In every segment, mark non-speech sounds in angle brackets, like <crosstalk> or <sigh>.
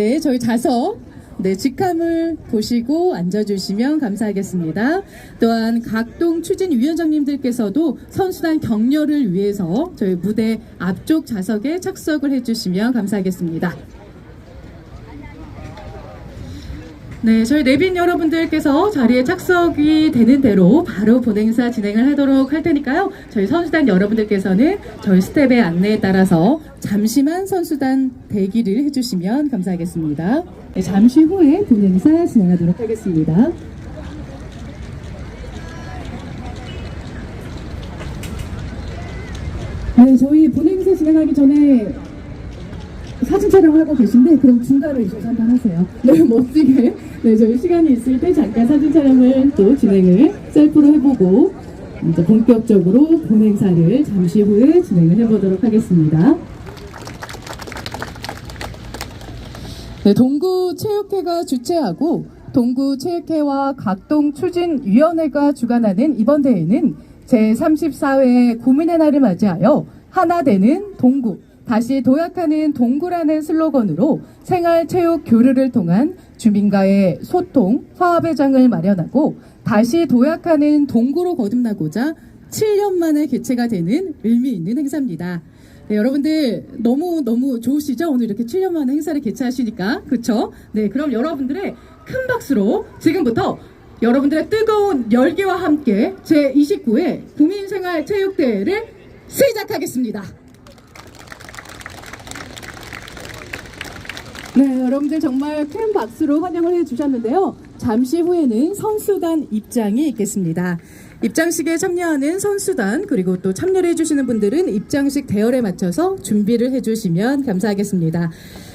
네, 저희 좌석, 네, 직함을 보시고 앉아주시면 감사하겠습니다. 또한 각동 추진위원장님들께서도 선수단 격려를 위해서 저희 무대 앞쪽 좌석에 착석을 해주시면 감사하겠습니다. 네, 저희 내빈 여러분들께서 자리에 착석이 되는 대로 바로 본행사 진행을 하도록 할 테니까요. 저희 선수단 여러분들께서는 저희 스텝의 안내에 따라서 잠시만 선수단 대기를 해주시면 감사하겠습니다. 네, 잠시 후에 본행사 진행하도록 하겠습니다. 네, 저희 본행사 진행하기 전에 사진 촬영을 하고 계신데 그럼 중간에 이제 잠깐 하세요. <laughs> 네, 멋지게. 네, 저희 시간이 있을 때 잠깐 사진 촬영을 또 진행을 셀프로 해보고 이제 본격적으로 본행사를 잠시 후에 진행을 해보도록 하겠습니다. 네, 동구 체육회가 주최하고 동구 체육회와 각동 추진위원회가 주관하는 이번 대회는 제34회 구민의 날을 맞이하여 하나 되는 동구, 다시 도약하는 동구라는 슬로건으로 생활 체육 교류를 통한 주민과의 소통, 화합의 장을 마련하고 다시 도약하는 동구로 거듭나고자 7년 만에 개최가 되는 의미 있는 행사입니다. 네, 여러분들 너무 너무 좋으시죠? 오늘 이렇게 7년 만에 행사를 개최하시니까 그렇죠? 네, 그럼 여러분들의 큰 박수로 지금부터 여러분들의 뜨거운 열기와 함께 제 29회 국민생활체육대회를 시작하겠습니다. 네, 여러분들 정말 큰 박수로 환영을 해주셨는데요. 잠시 후에는 선수단 입장이 있겠습니다. 입장식에 참여하는 선수단 그리고 또 참여를 해주시는 분들은 입장식 대열에 맞춰서 준비를 해주시면 감사하겠습니다.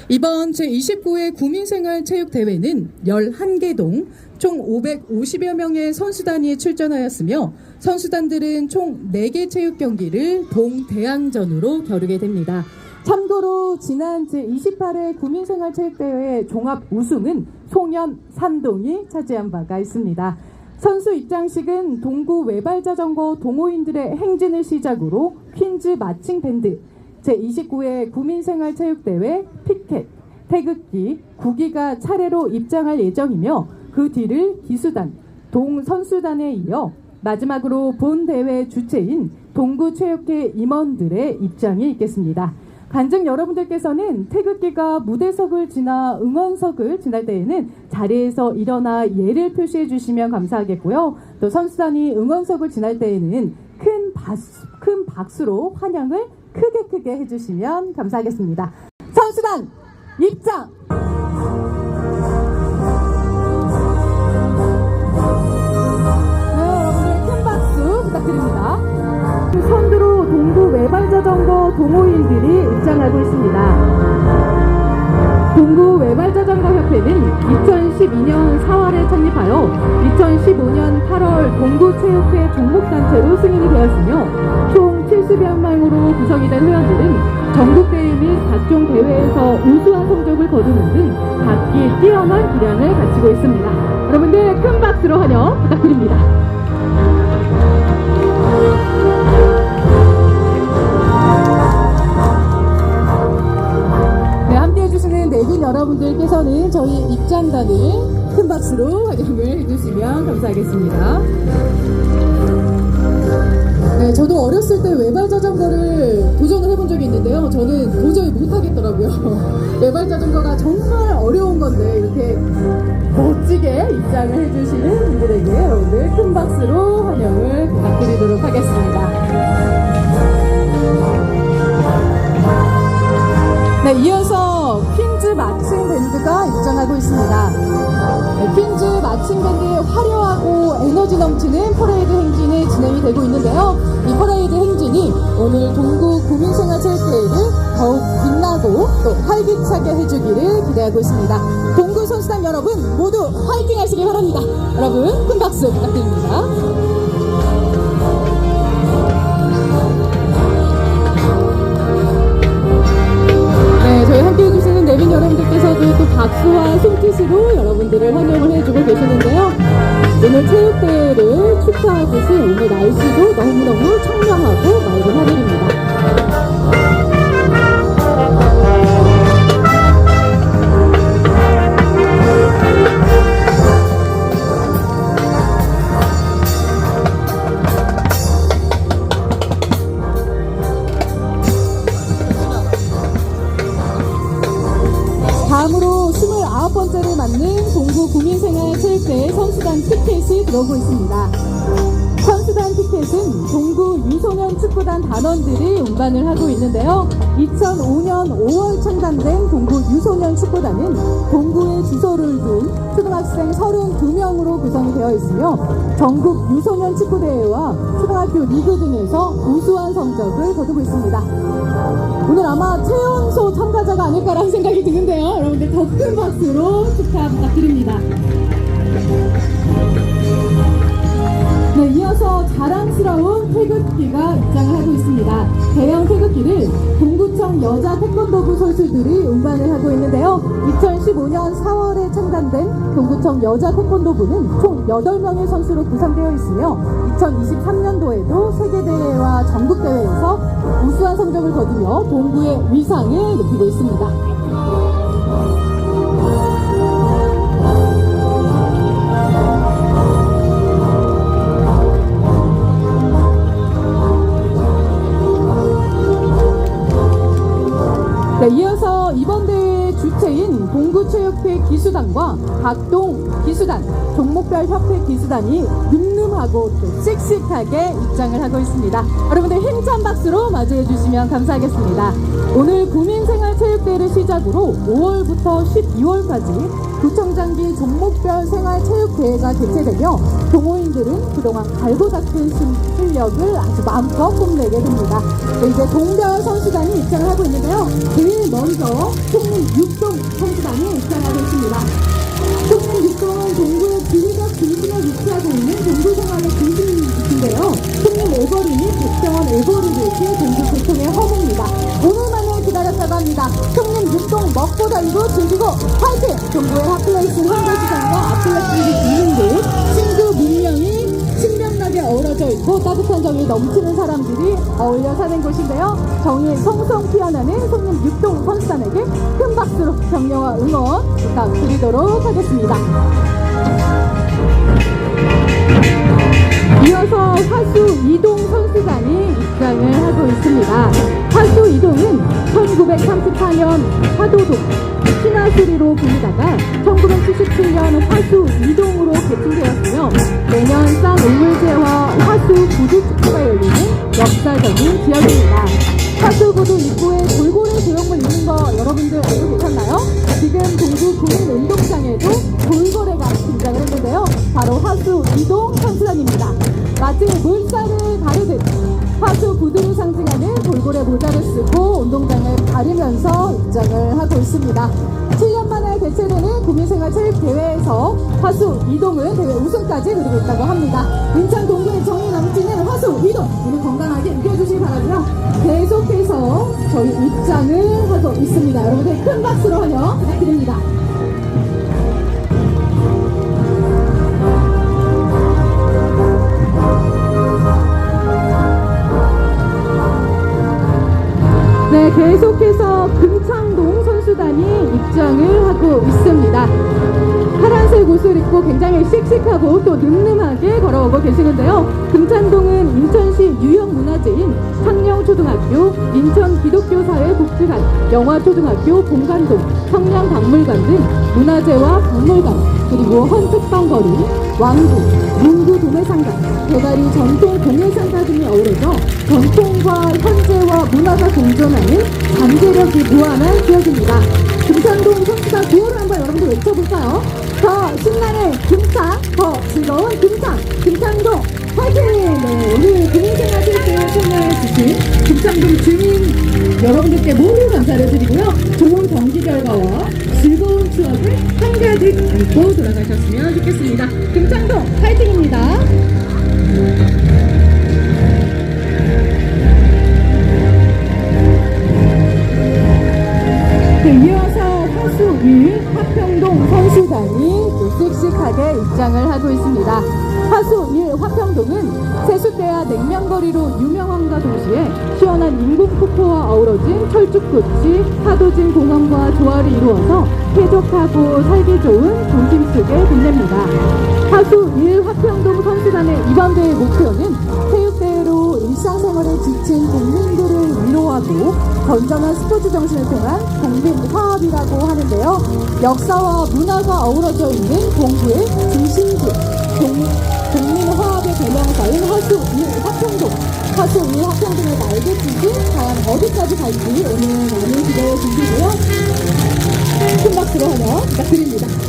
이번 제29회 구민생활체육대회는 11개 동 총 550여 명의 선수단이 출전하였으며 선수단들은 총 4개 체육 경기를 동대항전으로 겨루게 됩니다. 참고로 지난 제28회 구민생활체육대회 종합 우승은 송현 산동이 차지한 바가 있습니다. 선수 입장식은 동구 외발자전거 동호인들의 행진을 시작으로 퀸즈 마칭 밴드, 제29회 구민생활체육대회 피켓, 태극기, 국기가 차례로 입장할 예정이며 그 뒤를 기수단, 동선수단에 이어 마지막으로 본 대회 주체인 동구체육회 임원들의 입장이 있겠습니다. 간증 여러분들께서는 태극기가 무대석을 지나 응원석을 지날 때에는 자리에서 일어나 예를 표시해 주시면 감사하겠고요. 또 선수단이 응원석을 지날 때에는 큰, 박수, 큰 박수로 환영을 크게 크게 해주시면 감사하겠습니다. 선수단 입장! 네, 여러분들 큰 박수 부탁드립니다. 동호인들이 입장하고 있습니다. 동구 외발자전거협회는 2012년 4월에 창립하여 2015년 8월 동구체육회 종목단체로 승인이 되었으며 총 70여 명으로 구성이 된 회원들은 전국대회 및 각종 대회에서 우수한 성적을 거두는 등 각기 뛰어난 기량을 갖추고 있습니다. 여러분들 큰 박수로 환영 부탁드립니다. 입장단을 큰 박수로 환영을 해주시면 감사하겠습니다. 네, 저도 어렸을 때 외발 자전거를 도전을 해본 적이 있는데요. 저는 도저히 못하겠더라고요. <laughs> 외발 자전거가 정말 어려운 건데 이렇게 멋지게 입장을 해주시는 분들에게 오늘 큰 박수로 환영을 부탁드리도록 하겠습니다. 네, 이어서 퀸즈 마칭 밴드가 입장하고 있습니다. 네, 퀸즈 마칭 밴드의 화려하고 에너지 넘치는 퍼레이드 행진이 진행이 되고 있는데요. 이 퍼레이드 행진이 오늘 동구 구민생활체육대회를 더욱 빛나고 또 활기차게 해주기를 기대하고 있습니다. 동구 선수단 여러분 모두 화이팅 하시기 바랍니다. 여러분 큰 박수 부탁드립니다. 내빈 여러분들께서도 또 박수와 손짓으로 여러분들을 환영을 해주고 계시는데요. 오늘 체육대회를 축하하듯이 오늘 날씨도 너무너무 청량하고 맑은 하늘입니다. 티켓이 들어오고 있습니다. 선수단 티켓은 동구 유소년 축구단 단원들이 운반을 하고 있는데요. 2005년 5월 창단된 동구 유소년 축구단은 동구에 주소를 둔 초등학생 32명으로 구성이 되어 있으며 전국 유소년 축구대회와 초등학교 리그 등에서 우수한 성적을 거두고 있습니다. 오늘 아마 최연소 참가자가 아닐까라는 생각이 드는데요. 여러분들 더 큰 박수로 축하 부탁드립니다. 네, 이어서 자랑스러운 태극기가 입장을 하고 있습니다. 대형 태극기를 동구청 여자 태권도부 선수들이 운반을 하고 있는데요. 2015년 4월에 창단된 동구청 여자 태권도부는 총 8명의 선수로 구성되어 있으며 2023년도에도 세계대회와 전국대회에서 우수한 성적을 거두며 동구의 위상을 높이고 있습니다. 동구체육회 기수단과 각동 기수단, 종목별 협회 기수단이 늠름하고 또 씩씩하게 입장을 하고 있습니다. 여러분들 힘찬 박수로 맞이해 주시면 감사하겠습니다. 오늘 구민생활체육대회를 시작으로 5월부터 12월까지 구청장기 종목별 생활체육대회가 개최되며 동호인들은 그동안 갈고 닦은 실- 실력을 아주 마음껏 뽐내게 됩니다. 네, 이제 동별 선수단이 입장을 하고 있는데요. 제일 먼저 총림 육동 선수단이 입장하고 있습니다. 총림 육동은 동구의 지리적 중심에 위치하고 있는 동구 생활의 중심인데요. 총림 애버리는 백병원 애버리를 동구 교통의 허무입니다. 오늘만 을 기다렸다고 합니다. 총림 육동 먹고 달고 즐기고 화이팅! 동구의 핫플레이스 아틀레티크 있는 곳 친구 문명이 신명나게 어우러져 있고 따뜻한 정이 넘치는 사람들이 어울려 사는 곳인데요. 정이 송송 피어나는 손님 육동 선수단에게 큰 박수로 격려와 응원 부탁드리도록 하겠습니다. 이어서 화수 이동 선수단이 입장을 하고 있습니다. 화수 이동은 1934년 화도동 신화수리로 불리다가 1977년 화수 이동으로 개통되었으며 매년 쌍 울물제와 화수 구두축구가 열리는 역사적인 지역입니다. 화수구도 입구에 돌고래 조형물 있는 거 여러분들 알고 계셨나요? 지금 동구 구민운동장에도 돌고래가 등장을 했는데요. 바로 화수 이동 선수단입니다. 마치 물살을 모자를 쓰고 운동장을 가르면서 입장을 하고 있습니다. 7년 만에 개최되는 구민생활체육대회에서 화수 이동은 대회 우승까지 누리고 있다고 합니다. 인천 동구의 정이 넘치는 화수 이동 오늘 건강하게 이겨주시기 바라고요. 계속해서 저희 입장을 하고 있습니다. 여러분들 큰 박수로 환영 부탁드립니다. 계속해서 금창동 선수단이 입장을 하고 있습니다. 옷을 입고 굉장히 씩씩하고 또 늠름하게 걸어오고 계시는데요. 금창동은 인천시 유형문화재인 상령초등학교, 인천 기독교사회복지관, 영화초등학교 본관동, 성냥박물관 등 문화재와 박물관, 그리고 헌책방거리, 왕구, 문구 도매상가, 대가리 전통 공예상가 등이 어우러져 전통과 현재와 문화가 공존하는 잠재력이 무한한 지역입니다. 금산동 선수단 구호를 한번 여러분들 외쳐볼까요? 더 신나는 금창, 더 즐거운 금창, 금창동 화이팅! 네, 오늘 금인생활체육대회 참여해 주신 금창동 주민 여러분들께 모두 감사를 드리고요. 좋은 경기 결과와 즐거운 추억을 한 가득 안고 돌아가셨으면 좋겠습니다. 금창동 화이팅입니다. 네, 이어서 화수 1 화평동 선수단이 또 씩씩하게 입장을 하고 있습니다. 화수 1 화평동은 세숫대야 냉면거리로 유명함과 동시에 시원한 인공 폭포와 어우러진 철쭉꽃이 파도진 공원과 조화를 이루어서 쾌적하고 살기 좋은 도심 속의 동네입니다. 화수 1 화평동 선수단의 이번 대회 목표는 체육대회로 일상생활에 지친 국민들을 위로하고 건전한 스포츠 정신을 통한 국민 화합이라고 하는데요. 역사와 문화가 어우러져 있는 동구의 중심지, 동, 국민 화합의 대명사인 화수 1 화평동, 화수 1 화평동의 날개짓이 과연 어디까지 갈지 오늘 많은 기대해 주시고요. 큰 박수로 환영 부탁드립니다.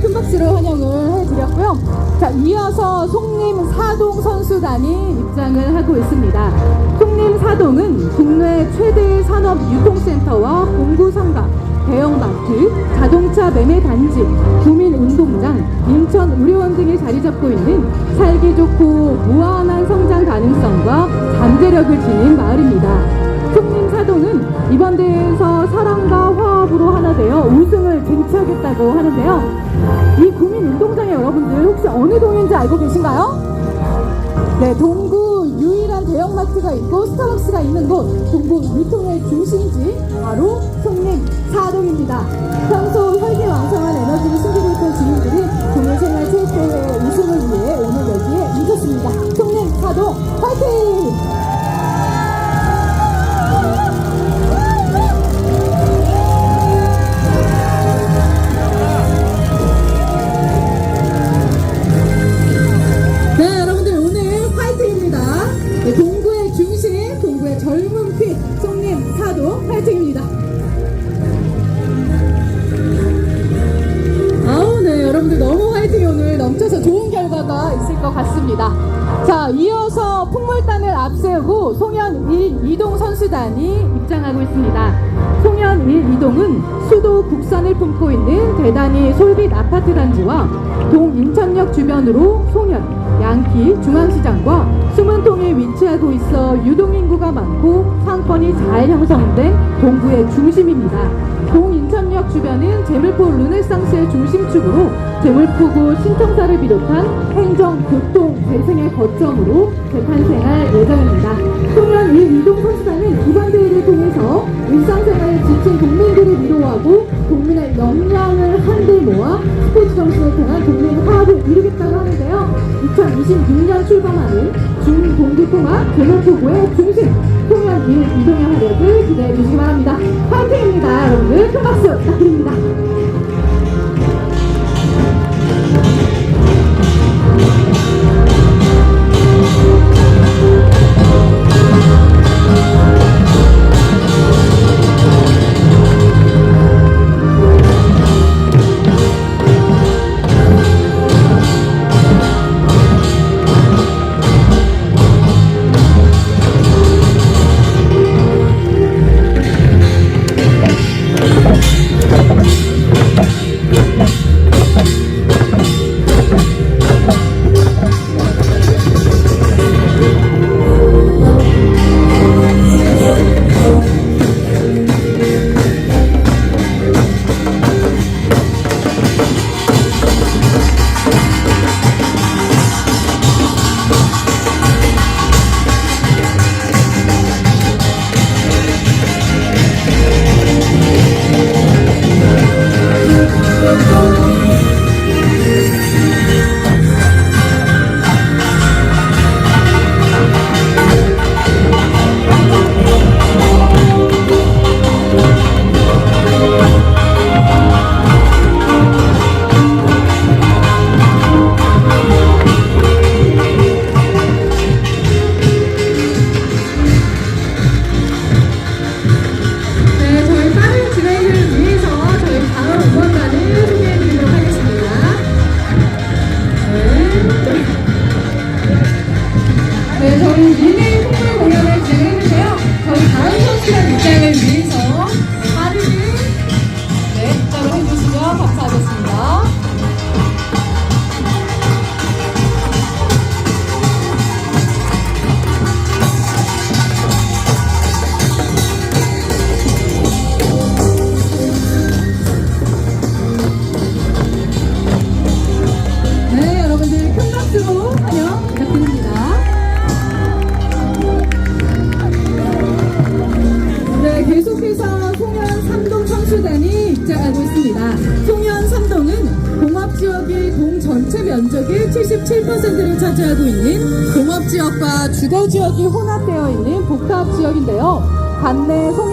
큰 박수로 환영을 해드렸고요. 자, 이어서 송림 사동 선수단이 입장을 하고 있습니다. 송림 사동은 국내 최대 산업 유통센터와 공구 상가, 대형마트, 자동차 매매 단지, 구민운동장, 인천 의료원 등이 자리 잡고 있는 살기 좋고 무한한 성장 가능성과 잠재력을 지닌 마을입니다. 송림 사동은 이번 대회에서 사랑과 화합으로 하나 되어 우승을 쟁취하겠다고 하는데요. 이 구민 운동장에 여러분들 혹시 어느 동인지 알고 계신가요? 네, 동구 유일한 대형마트가 있고 스타벅스가 있는 곳, 동구 유통의 중심지, 바로 송림 사동입니다. 평소 혈기왕성한 에너지를 숨기고 있던 주민들이 국민생활체육대회 우승을 위해 오늘 여기에 모셨습니다. 송림 사동 화이팅! 아파트 단지와 동인천역 주변으로 송현, 양키, 중앙시장과 수문통에 위치하고 있어 유동인구가 많고 상권이 잘 형성된 동구의 중심입니다. 동인천역 주변은 제물포 르네상스의 중심축으로 제물포구 신청사를 비롯한 행정, 교통, 재생의 거점으로 재탄생할 예정입니다. 송년 1, 2동 선수단은 이번 대회를 통해서 일상생활에 지친 국민들을 위로하고 국민의 역량을 한데 모아 스포츠 정신을 통한 국민 화합을 이루겠다고 하는데요. 2026년 출범하는 중동부통합 제물포구의 중심 1, 2동의 활약을 기대해 주시기 바랍니다. 화이팅입니다. 여러분들 큰 박수 부탁드립니다.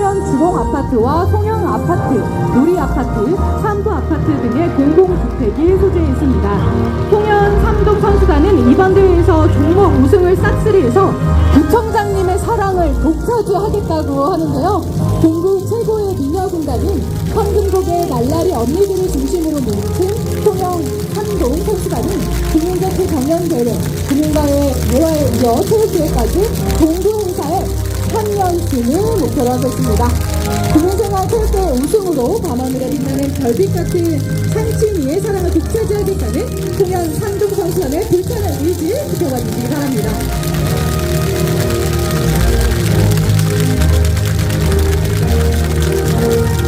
송현 주공 아파트와 송현 아파트, 누리 아파트, 삼도 아파트 등의 공공주택이 소재해 있습니다. 송현 삼동 선수단은 이번 대회에서 종목 우승을 싹쓸이해서 구청장님의 사랑을 독차지하겠다고 하는데요. 동구 최고의 미녀 군단인 황금곡의 날라리 언니들을 중심으로 모은 송영 삼동 선수단은 금융자체 경연대회, 금융가의 대화에 이어 체육대회까지 행사에 3년쯤을 목표로 하고 있습니다. 금융생활 체육대회 우승으로 밤하늘에 빛나는 별빛 같은 상층이의 사랑을 독차지하겠다는 송현 삼동 선수단의 불타는 의지 지켜봐 주시기 바랍니다.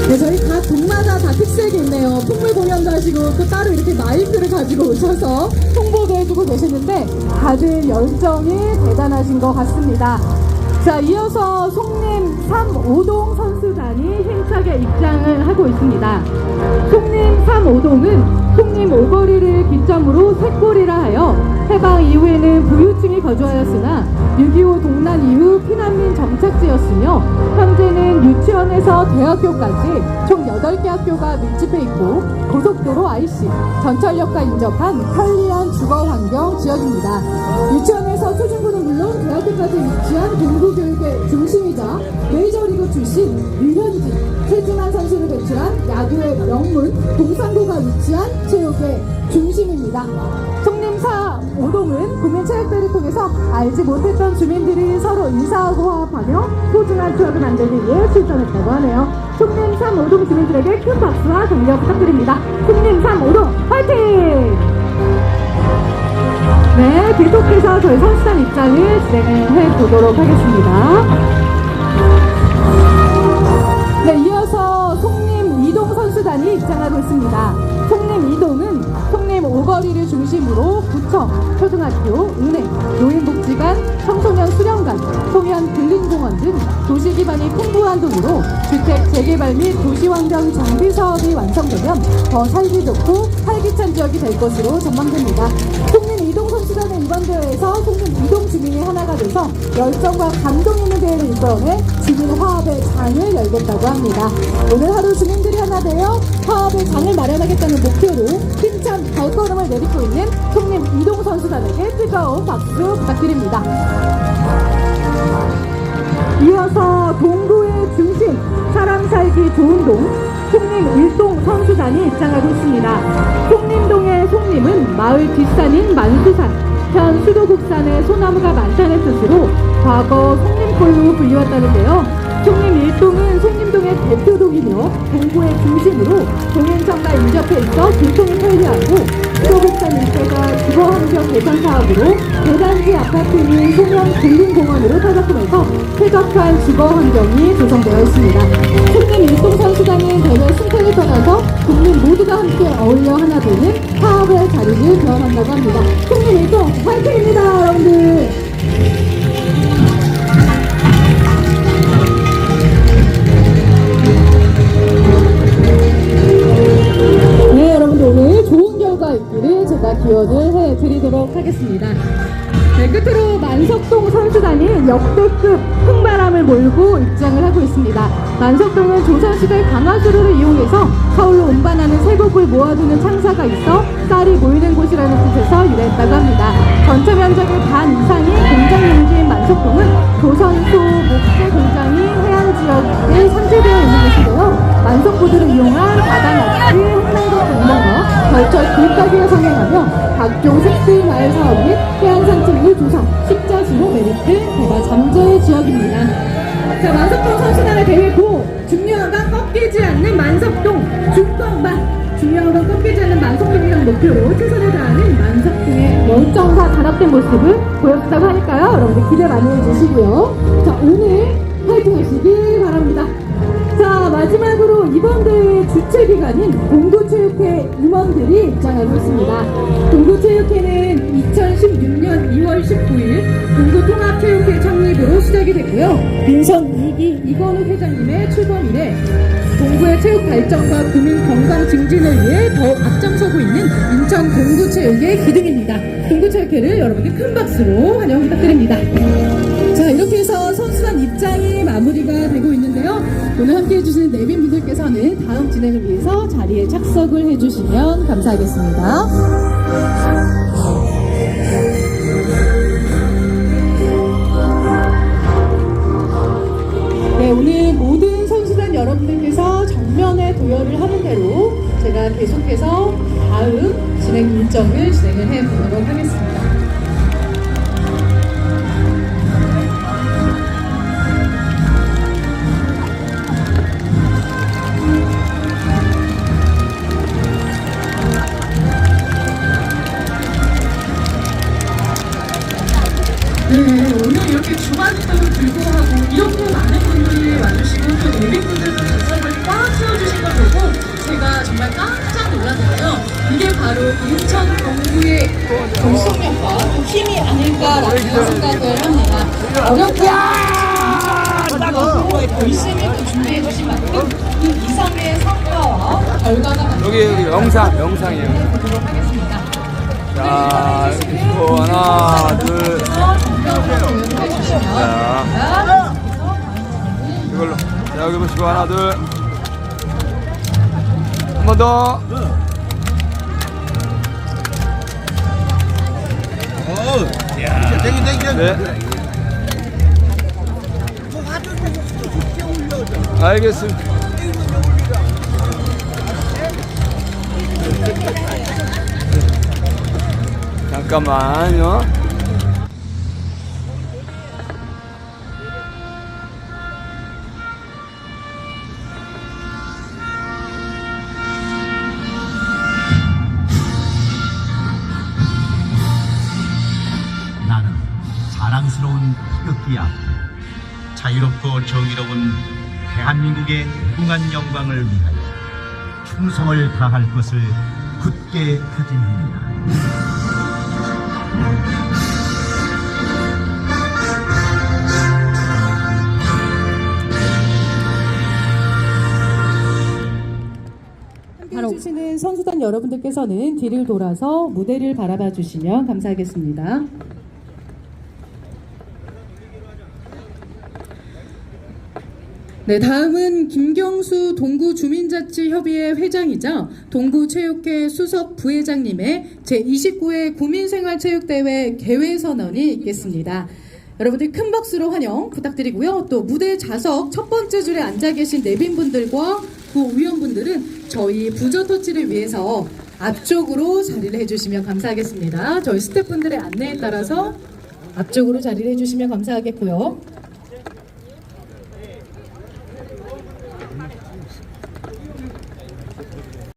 네, 저희 각 동마다 다 특색이 있네요. 풍물 공연도 하시고 또 따로 이렇게 마이크를 가지고 오셔서 홍보도 해주고 계시는데 다들 열정이 대단하신 것 같습니다. 자, 이어서 송림 3호동 선수단이 힘차게 입장을 하고 있습니다. 송림 3호동은 송림 오거리를 기점으로 셋골이라 하여 해방 이후에는 부유층이 거주하였으나 6.25 동란 이후 피난민 정착지였으며 현재는 유치원에서 대학교까지 총 8개 학교가 밀집해 있고 고속도로 IC, 전철역과 인접한 편리한 주거 환경 지역입니다. 유치원에서 초중고는 물론 대학교까지 위치한 공부교육의 중심이자 메이저리그 출신 류현진, 최진환 선수를 배출한 야구의 명문 동산고가 위치한 체육의 중심입니다. 송림사 오동은 국민체육대를 통해서 알지 못했던 주민들이 서로 인사하고 화합하며 소중한 추억을 만들기 위해 출전했다고 하네요. 송림 3오동 주민들에게 큰 박수와 격려 부탁드립니다. 송림 3오동 화이팅! 네, 계속해서 저희 선수단 입장을 진행해 보도록 하겠습니다. 네, 이어서 송림 이동 선수단이 입장하고 있습니다. 송림 이동은 송림 오거리를 중심으로 구청, 초등학교, 은행, 노인복지관, 청소년 수련관, 송현 근린공원 등 도시 기반이 풍부한 동으로 주택 재개발 및 도시환경 정비 사업이 완성되면 더 살기 좋고 활기찬 지역이 될 것으로 전망됩니다. 송림 이동 선수단은 이번 대회에서 송림 이동 주민이 하나가 돼서 열정과 감동 있는 대회를 이끌어내 주민 화합의 장을 열겠다고 합니다. 오늘 하루 주민들이 하나 되어 화합의 장을 마련하겠다는 목표로 힘찬 발걸음을 내딛고 있는 송림 이동 선수단에게 뜨거운 박수 부탁드립니다. 이어서 중심, 사람 살기 좋은 동, 송림 일동 선수단이 입장하고 있습니다. 송림동의 송림은 마을 뒷산인 만수산, 현 수도국산의 소나무가 많다는 뜻으로 과거 송림골로 불리웠다는데요. 대표동이며 동구의 중심으로 동행선과 인접해 있어 교통이 편리하고 수도국산 일대가 주거환경 개선 사업으로 대단지 아파트인 송영 근린공원으로 타작하면서 쾌적한 주거환경이 조성되어 있습니다. 송림 일동 선수단은 대회 승패를 떠나서 국민 모두가 함께 어울려 하나 되는 화합의 자리를 교환한다고 합니다. 송림 일동 화이팅입니다, 여러분들! 여러분들 오늘 좋은 결과 있기를 제가 기원을 해드리도록 하겠습니다. 네, 끝으로 만석동 선수단이 역대급 풍바람을 몰고 입장을 하고 있습니다. 만석동은 조선시대 강화수로를 이용해서 서울로 운반하는 세곡을 모아두는 창사가 있어 쌀이 모이는 곳이라는 뜻에서 유래했다고 합니다. 전체 면적의 반 이상이 공장 용지인 만석동은 조선소 목재 공장이 해안 지역에 산재되어 있는 곳인데요. 만석부두를 이용한 바다낚시, 횡단과 공방과 벌철 길가기에 성행하며 각종 색들 마을 사업 및 산책을 조성, 십자수로 메리트 대가 잠재 지역입니다. 자, 만석동 선수단의 대회 고 중요한 건 꺾이지 않는 만석동 중건반 중요한 건 꺾이지 않는 만석동이라는 목표로 최선을 다하는 만석동의 열정과 단합된 모습을 보여줬다고 하니까요. 여러분들 기대 많이 해주시고요. 자, 오늘 파이팅 하시길 바랍니다. 자 마지막으로 이번 대회 주최 기관인 동구체육회 임원들이 입장하고 있습니다. 동구체육회는 2016년 2월 19일 동구통합체육회 창립으로 시작이 됐고요. 민선 2기 이건우 회장님의 출범 이래 동구의 체육 발전과 구민 건강 증진을 위해 더욱 앞장서고 있는 인천 동구체육의 기둥입니다. 동구체육회를 여러분들 큰 박수로 환영 부탁드립니다. 자 이렇게 해서 선수단 입장이 마무리가 되고 있는데요. 오늘 함께 해주시는 내빈 분들께서는 다음 진행을 위해서 자리에 착석을 해주시면 감사하겠습니다. 힘이 아닐까라는 생각을 합니다. 어렵게 하고 열심히 또 준비해 주신 만큼 그 이상의 성과와 결과가 여기 여기 영상 영상이에요. 보도록 하겠습니다. 자고 하나 둘 자, 이걸로 자 여기 보시고 하나 둘 한 번 더. 네. 알겠습니다. 잠깐만요. 자유롭고 정의로운 대한민국의 무궁한 영광을 위하여 충성을 다할 것을 굳게 다짐합니다. 선수단 여러분들께서는 뒤를 돌아서 무대를 바라봐 주시면 감사하겠습니다. 네, 다음은 김경수 동구 주민자치협의회 회장이자 동구체육회 수석 부회장님의 제29회 구민생활체육대회 개회선언이 있겠습니다. 여러분들 큰 박수로 환영 부탁드리고요. 또 무대 좌석 첫 번째 줄에 앉아 계신 내빈분들과 구위원분들은 저희 부저 터치를 위해서 앞쪽으로 자리를 해주시면 감사하겠습니다. 저희 스태프분들의 안내에 따라서 앞쪽으로 자리를 해주시면 감사하겠고요.